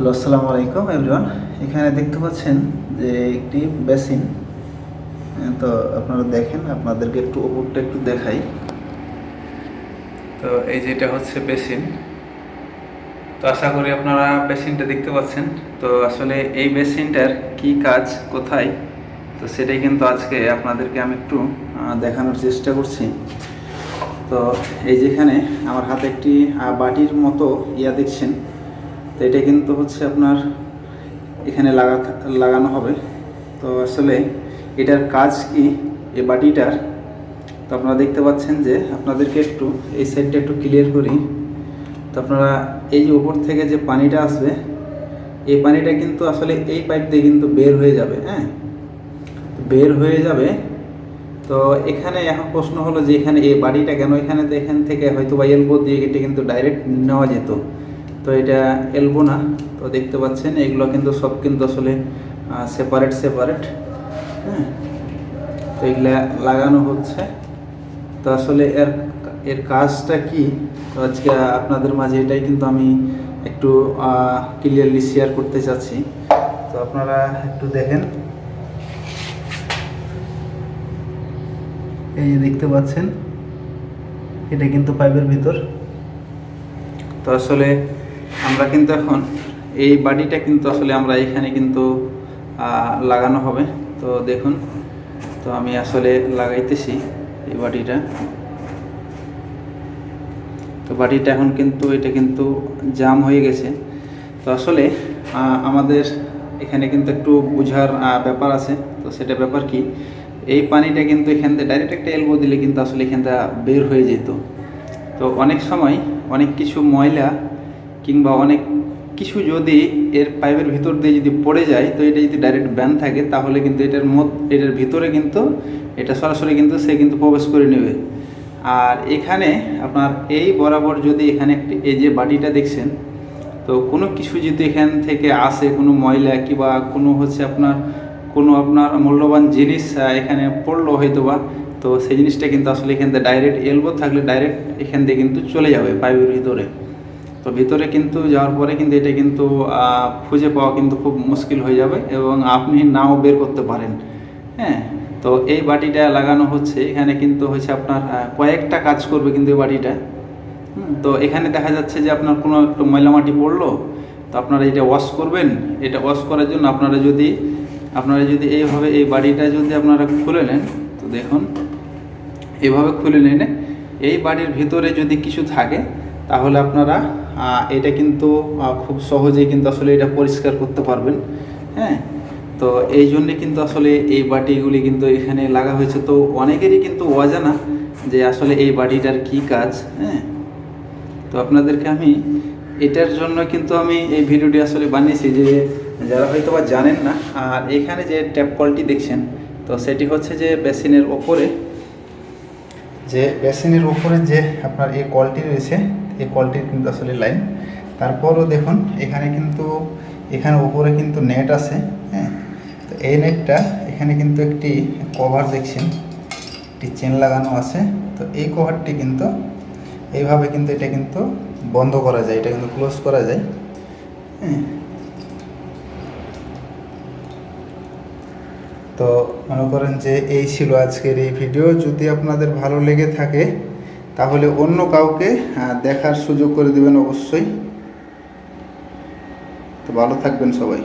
Hello, আসসালামু আলাইকুম everyone এখানে দেখতে পাচ্ছেন যে একটি বেসিন তো আপনারা দেখেন, আপনাদেরকে একটু ওপরটা একটু দেখাই। তো এই যেটা হচ্ছে বেসিন তো আশা করি আপনারা বেসিনটা দেখতে পাচ্ছেন। তো আসলে এই বেসিনটার কি কাজ, কোথায়, তো সেটাই কিন্তু আজকে আপনাদেরকে আমি একটু দেখানোর চেষ্টা করছি। তো এই যেখানে আমার হাতে একটি বাটির মতো ইয়া দেখছেন। তো এটা কিন্তু হচ্ছে আপনার এখানে লাগা লাগানো হবে। তো আসলে এটার কাজ কি? এ বাটিটার, তো আপনারা দেখতে পাচ্ছেন যে আপনাদেরকে একটু এই সাইডটা একটু ক্লিয়ার করি। তো আপনারা এই যে উপর থেকে যে পানিটা আসবে, এই পানিটা কিন্তু আসলে এই পাইপ দিয়ে কিন্তু বের হয়ে যাবে হ্যাঁ? বের হয়ে যাবে। তো এখানে এখন প্রশ্ন হলো যে এখানে এই বাড়িটা কেন? এখানে তো এখান থেকে হয়তো বা এলবো দিয়ে এটা কিন্তু ডাইরেক্ট নেওয়া যেত। তো এটা এলবো না, তো দেখতে পাচ্ছেন, এগুলো কিন্তু সব কিন্তু আসলে সেপারেট সেপারেট হ্যাঁ? তো এগুলা লাগানো হচ্ছে। তো আসলে এর এর কাজটা কি? তো আজকে আপনাদের মাঝে এটাই কিন্তু আমি একটু ক্লিয়ারলি শেয়ার করতে চাচ্ছি। তো আপনারা একটু দেখেন। এই যে দেখতে পাচ্ছেন, এটা কিন্তু পাইপের ভিতর। তো আসলে আমরা কিন্তু এখন এই বাড়িটা কিন্তু আসলে আমরা এখানে কিন্তু লাগানো হবে। তো দেখুন, তো আমি আসলে লাগাইতেছি এই বাটিটা তো বাটিটা এখন কিন্তু, এটা কিন্তু জাম হয়ে গেছে। তো আসলে আমাদের এখানে কিন্তু একটু বোঝার ব্যাপার আছে। তো সেটা ব্যাপার কি, এই পানিটা কিন্তু এখান থেকে ডাইরেক্ট একটা এলবো দিলে কিন্তু আসলে এখানটা বের হয়ে যেত। তো অনেক সময় অনেক কিছু ময়লা কিংবা অনেক কিছু যদি এর পাইপের ভিতর দিয়ে যদি পড়ে যায়, তো এটা যদি ডাইরেক্ট ব্যান থাকে, তাহলে কিন্তু এটার মত এটার ভিতরে কিন্তু এটা সরাসরি কিন্তু সে কিন্তু প্রবেশ করে নেবে। আর এখানে আপনার এই বরাবর যদি এখানে একটি এই যে বাটিটা দেখছেন, তো কোনো কিছু যদি এখান থেকে আসে, কোনো ময়লা কিংবা কোনো হচ্ছে আপনার, কোনো আপনার মূল্যবান জিনিস এখানে পড়ল হয়তো বা তো সেই জিনিসটা কিন্তু আসলে এখান থেকে ডাইরেক্ট এলবো থাকলে ডাইরেক্ট এখান থেকে কিন্তু চলে যাবে পাইপের ভিতরে। তো ভিতরে কিন্তু যাওয়ার পরে কিন্তু এটা কিন্তু খুঁজে পাওয়া কিন্তু খুব মুশকিল হয়ে যাবে এবং আপনি নাও বের করতে পারেন। হ্যাঁ? তো এই বাটিটা লাগানো হচ্ছে। এখানে কিন্তু হচ্ছে আপনার কয়েকটা কাজ করবে কিন্তু এই বাটিটা। তো এখানে দেখা যাচ্ছে যে আপনার কোনো একটু ময়লা মাটি পড়ল, তো আপনারা এটা ওয়াশ করবেন। এটা ওয়াশ করার জন্য আপনারা যদি আপনারা যদি এইভাবে এই বাড়িটা যদি আপনারা খুলে নেন, তো দেখুন, এভাবে খুলে নিলে এই বাড়ির ভিতরে যদি কিছু থাকে, তাহলে আপনারা এটা কিন্তু খুব সহজেই কিন্তু আসলে এটা পরিষ্কার করতে পারবেন। হ্যাঁ? তো এই জন্যে কিন্তু আসলে এই বাটিগুলি কিন্তু এখানে লাগা হয়েছে। তো অনেকেরই কিন্তু অজানা যে আসলে এই বাটিটার কি কাজ হ্যাঁ? তো আপনাদেরকে আমি এটার জন্য কিন্তু আমি এই ভিডিওটি আসলে বানিয়েছি যে যারা হয়তো বা জানেন না, আর এখানে যে ট্যাপ কলটি দেখছেন, তো সেটি হচ্ছে যে বেসিনের ওপরে। যে বেসিনের উপরে যে আপনার এই কলটি রয়েছে এই কলটির কিন্তু আসলে লাইন তারপরও দেখুন, এখানে কিন্তু, এখানে উপরে কিন্তু নেট আছে হ্যাঁ? তো এই নেটটা এখানে কিন্তু একটি কভার দেখছেন, একটি চেন লাগানো আছে। তো এই কভারটি কিন্তু, এইভাবে কিন্তু এটা কিন্তু বন্ধ করা যায়, এটা কিন্তু ক্লোজ করা যায় হ্যাঁ? তো মনে করেন যে এই ছিল আজকের এই ভিডিও যদি আপনাদের ভালো লেগে থাকে তাহলে অন্য কাউকে দেখার সুযোগ করে দেবেন অবশ্যই। তো ভালো থাকবেন সবাই।